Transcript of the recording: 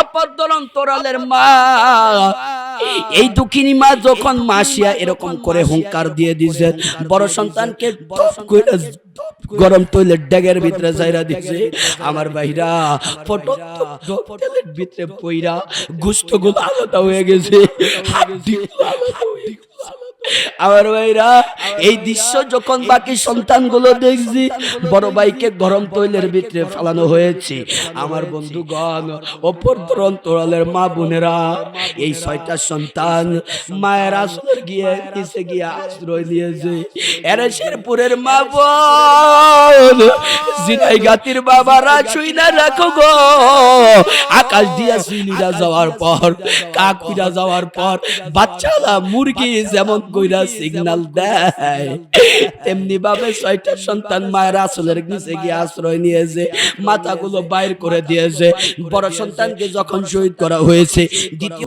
অপরদল অন্তরালের মা। এই দুঃখিনী মা যখন মাসিয়া এরকম করে হুঙ্কার দিয়ে দিছে, বড় সন্তানকে গরম তৈলের ড্যাগের ভিতরে যাইরা দিছে। আমার ভাইরা, ফটো তেলের ভিতরে পইরা গুস্তগুলো আলাদা হয়ে গেছে। হয়ে গেছে। আমার ভাইরা এই দৃশ্য যখন বাকি সন্তানগুলো দেখছি বড় ভাইকে গরম তৈলের ভিতরে ফেলানো হয়েছে। আমার বন্ধুগণ অপর অন্তরালের মা বোনেরা এই ছয়টা সন্তান মায়ের আশ্রয় গিয়ে নিচে গিয়ে আশ্রয় নিয়েছে। এরা শেরপুরের মা বোন। জিনাই গাতির বাবারা শুই না রাখো গো। আকাশ দিয়া সিলিরা যাওয়ার পর কাকুরা যাওয়ার পর বাচ্চারা মুরগি যেমন কইরা সিগন্যাল দেয়? তেমনি ভাবে ছয়টা সন্তান মায়ের আসলের নিচে গিয়ে আশ্রয় নিয়েছে মাথাগুলো বাইর করে দিয়েছে। বড় সন্তানকে যখন শহীদ করা হয়েছে দ্বিতীয়